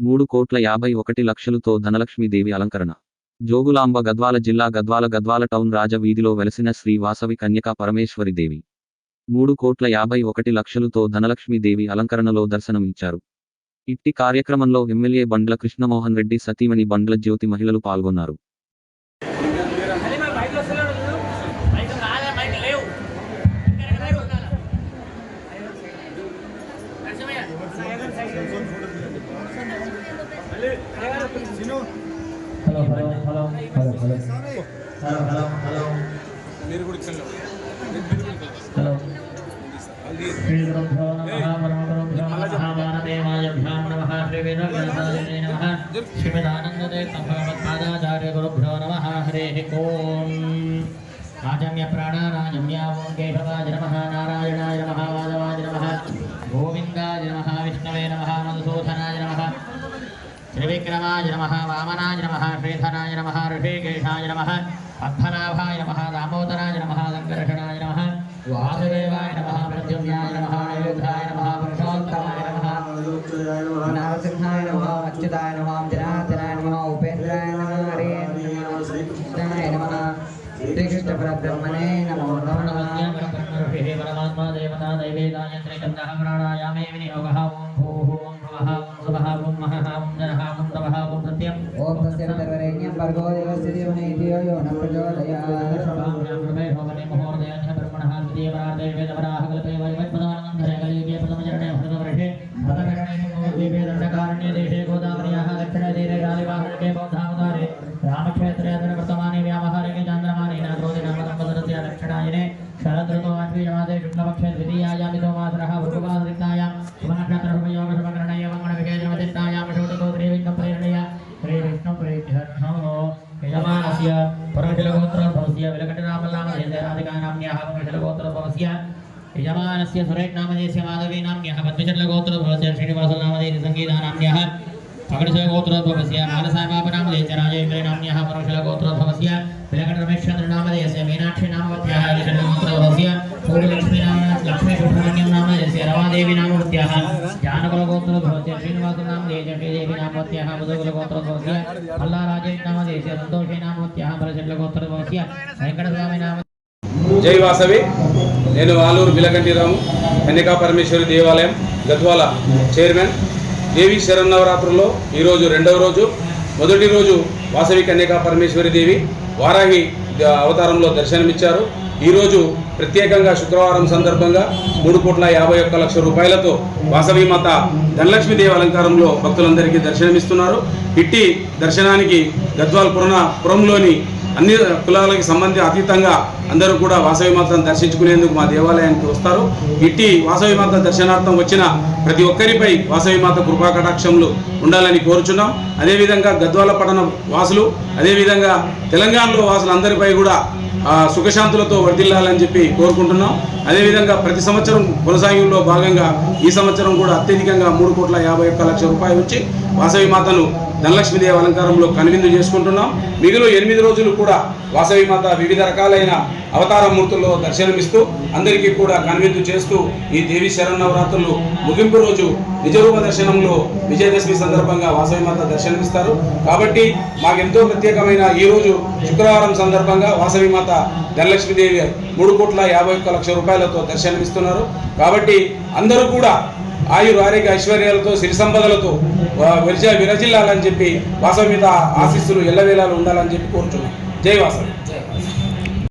మూడు కోట్ల యాభై ఒకటి లక్షలతో ధనలక్ష్మీదేవి అలంకరణ. జోగులాంబ గద్వాల జిల్లా గద్వాల గద్వాల టౌన్ రాజ వీధిలో వెలసిన శ్రీ వాసవి కన్యకా పరమేశ్వరి దేవి. మూడు కోట్ల యాభై ఒకటి లక్షలతో ధనలక్ష్మీదేవి అలంకరణలో దర్శనం ఇచ్చారు. ఇట్టి కార్యక్రమంలో ఎమ్మెల్యే బండ్ల కృష్ణమోహన్ రెడ్డి సతీమణి బండ్ల జ్యోతి మహిళలు పాల్గొన్నారు. hello hello hello hello hello hello hello hello hello Shri గురుభ్యో నమః పరమగురుభ్యో నమః వానదేవాయభ్యో నమః శ్రీ వేదవ్యాసాయ నమః శ్రీమదానందదే భగవత్పాదాచార్య ऋषिकेशाय नमः, वामनाय नमः श्रीधराय नमः, ऋषिकेशाय नमः पद्मनाभाय नमः, दामोदराय नमः सङ्कर्षणाय नमः, वासुदेवाय नमः, प्रद्युम्नाय नमः अयोध्याय नमः, पुरुषोत्तमाय नमः, नरसिंहाय नमः, अच्युताय नमः, जनार्दनाय नमः, उपेन्द्राय नमः नमः श्रीकृष्णपरब्रह्मणे नमो नमः। परमात्मा देवता प्राणायामे विनियोगः भूः। सर्वरेण्यं भर्गो देवस्य देवने इति यो न प्रचोदयात् सर्वां ब्रह्मे भवने महोदयान्य ब्रह्मणः देवरादेवेदवराः यजमानस्य परमशलगोत्रं भवस्य विलकटनामल्लामधेजराधिकानाम्न्याः परमशलगोत्रं भवस्य यजमानस्य सुरेशनामधेस्य माधवीनाम्न्यः पद्मशलगोत्रं भवस्य श्रीनिवासनामधेय सङ्गीतानाम्न्यः पगडशलगोत्रं भवस्य मानसामापनामधेय राजेन्द्रनाम्न्यः परमशलगोत्रं भवस्य జై వాసవి. నేను ఆలూరు బిలకంటిరాము కన్యకా పరమేశ్వరి దేవాలయం గద్వాల చైర్మన్. దేవి శరన్నవరాత్రుల్లో ఈరోజు రెండవ రోజు. మొదటి రోజు వాసవి కన్యకా పరమేశ్వరి దేవి వారాహి అవతారంలో దర్శనమిచ్చారు. ఈరోజు ప్రత్యేకంగా శుక్రవారం సందర్భంగా మూడు కోట్ల యాభై ఒక్క లక్ష రూపాయలతో వాసవి మాత ధనలక్ష్మీదేవి అలంకారంలో భక్తులందరికీ దర్శనమిస్తున్నారు. ఇట్టి దర్శనానికి గద్వాల్ పురణ పురంలోని అన్ని కులాలకి సంబంధి అతీతంగా అందరూ కూడా వాసవి మాతను దర్శించుకునేందుకు మా దేవాలయానికి వస్తారు. ఇట్టి వాసవి మాత దర్శనార్థం వచ్చిన ప్రతి ఒక్కరిపై వాసవి మాత కృపా కటాక్షములు ఉండాలని కోరుచున్నాం. అదేవిధంగా గద్వాల పట్టణ వాసులు అదేవిధంగా తెలంగాణలో వాసులందరిపై కూడా సుఖశాంతులతో వర్ధిల్లాలని చెప్పి కోరుకుంటున్నాం. అదేవిధంగా ప్రతి సంవత్సరం కొనసాగింపులో భాగంగా ఈ సంవత్సరం కూడా అత్యధికంగా మూడు కోట్ల యాభై ఒక్క లక్ష రూపాయలు వచ్చి వాసవి మాతను ధనలక్ష్మీదేవి అలంకారంలో కనువిందు చేసుకుంటున్నాం. మిగిలిన ఎనిమిది రోజులు కూడా వాసవి మాత వివిధ రకాలైన అవతార మూర్తుల్లో దర్శనమిస్తూ అందరికీ కూడా కనువిందు చేస్తూ ఈ దేవి శరణవరాత్రులు ముగింపు రోజు నిజరూప దర్శనంలో విజయదశమి సందర్భంగా వాసవి మాత దర్శనమిస్తారు. కాబట్టి మాకెంతో ప్రత్యేకమైన ఈ రోజు శుక్రవారం సందర్భంగా వాసవి మాత ధనలక్ష్మీదేవి మూడు కోట్ల యాభై ఒక్క లక్ష రూపాయలతో దర్శనమిస్తున్నారు కాబట్టి అందరూ కూడా ఆయుర్ ఆరోగ్య ఐశ్వర్యాలతో సిరి సంపదలతో విరజ విరజిల్లాలని చెప్పి వాసవి మీద ఆశీస్సులు ఎల్లవేళలు ఉండాలని చెప్పి కోరుచున్నాం. జై వాసవి.